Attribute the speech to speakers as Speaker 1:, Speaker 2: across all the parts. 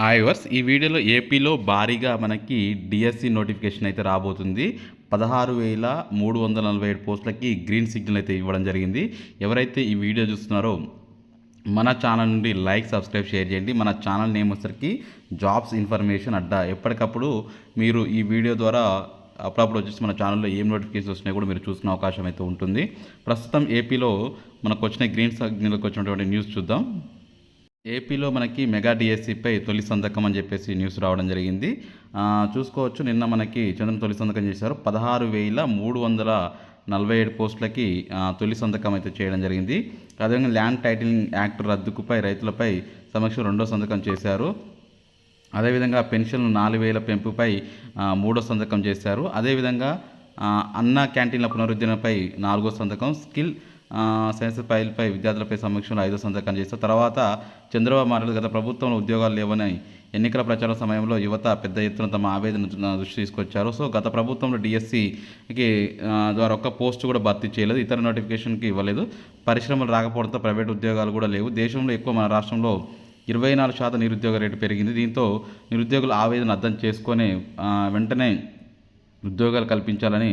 Speaker 1: హాయవర్స్ ఈ వీడియోలో ఏపీలో భారీగా మనకి డిఎస్సి నోటిఫికేషన్ అయితే రాబోతుంది. పదహారు వేల మూడు వందల నలభై ఏడు పోస్టులకి గ్రీన్ సిగ్నల్ అయితే ఇవ్వడం జరిగింది. ఎవరైతే ఈ వీడియో చూస్తున్నారో మన ఛానల్ నుండి లైక్ సబ్స్క్రైబ్ షేర్ చేయండి. మన ఛానల్ నేమ్ వచ్చరికి జాబ్స్ ఇన్ఫర్మేషన్ అడ్డా. ఎప్పటికప్పుడు మీరు ఈ వీడియో ద్వారా అప్పుడప్పుడు వచ్చేసి మన ఛానల్లో ఏం నోటిఫికేషన్స్ వచ్చినాయి కూడా మీరు చూసిన అవకాశం అయితే ఉంటుంది. ప్రస్తుతం ఏపీలో మనకు వచ్చిన గ్రీన్ సిగ్నల్కి వచ్చినటువంటి న్యూస్ చూద్దాం. ఏపీలో మనకి మెగా డిఎస్సిపై తొలి సంతకం అని చెప్పేసి న్యూస్ రావడం జరిగింది. చూసుకోవచ్చు నిన్న మనకి చంద్రన్ తొలి సంతకం చేశారు. పదహారు వేల మూడు వందల నలభై ఏడు పోస్టులకి తొలి సంతకం అయితే చేయడం జరిగింది. అదేవిధంగా ల్యాండ్ టైటిలింగ్ యాక్ట్ రద్దుకుపై రైతులపై సమక్ష రెండో సంతకం చేశారు. అదేవిధంగా పెన్షన్ నాలుగు వేల పెంపుపై మూడో సంతకం చేశారు. అదేవిధంగా అన్న క్యాంటీన్ల పునరుద్ధరణపై నాలుగో సంతకం స్కిల్ సైన్స్ ఫైల్పై విద్యార్థులపై సమీక్షలో ఐదో సంతకం చేశారు. తర్వాత చంద్రబాబు నాయుడు గత ప్రభుత్వంలో ఉద్యోగాలు లేవని ఎన్నికల ప్రచారం సమయంలో యువత పెద్ద ఎత్తున తమ ఆవేదన దృష్టి తీసుకొచ్చారు. సో గత ప్రభుత్వంలో డిఎస్సికి ద్వారా ఒక్క పోస్ట్ కూడా భర్తీ చేయలేదు. ఇతర నోటిఫికేషన్కి ఇవ్వలేదు. పరిశ్రమలు రాకపోవడంతో ప్రైవేట్ ఉద్యోగాలు కూడా లేవు. దేశంలో ఎక్కువ మన రాష్ట్రంలో ఇరవై నాలుగు శాతం నిరుద్యోగ రేటు పెరిగింది. దీంతో నిరుద్యోగుల ఆవేదన అర్థం చేసుకొని వెంటనే ఉద్యోగాలు కల్పించాలని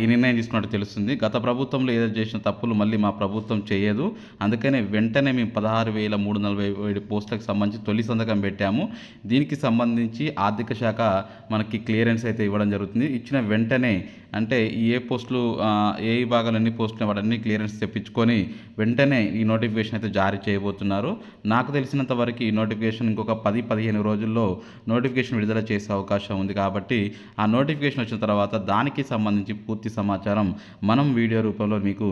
Speaker 1: ఈ నిర్ణయం తీసుకున్నట్టు తెలుస్తుంది. గత ప్రభుత్వంలో ఏదో చేసిన తప్పులు మళ్ళీ మా ప్రభుత్వం చేయదు. అందుకనే వెంటనే మేము పదహారు వేల మూడు నలభై ఏడు పోస్టులకు సంబంధించి తొలి సంతకం పెట్టాము. దీనికి సంబంధించి ఆర్థిక శాఖ మనకి క్లియరెన్స్ అయితే ఇవ్వడం జరుగుతుంది. ఇచ్చిన వెంటనే అంటే ఈ ఏ పోస్టులు ఏ విభాగాలు ఎన్ని పోస్టులు వాటన్ని క్లియరెన్స్ తెప్పించుకొని వెంటనే ఈ నోటిఫికేషన్ అయితే జారీ చేయబోతున్నారు. నాకు తెలిసినంత వరకు ఈ నోటిఫికేషన్ ఇంకొక పది పదిహేను రోజుల్లో నోటిఫికేషన్ విడుదల చేసే అవకాశం ఉంది కాబట్టి ఆ నోటిఫికేషన్ చేసిన తర్వాత దానికి సంబంధించి పూర్తి సమాచారం మనం వీడియో రూపంలో మీకు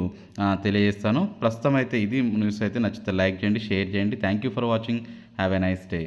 Speaker 1: తెలియజేస్తాను. ప్రస్తుతం అయితే ఇది న్యూస్ అయితే నచ్చితే లైక్ చేయండి షేర్ చేయండి. Thank you for watching have a nice day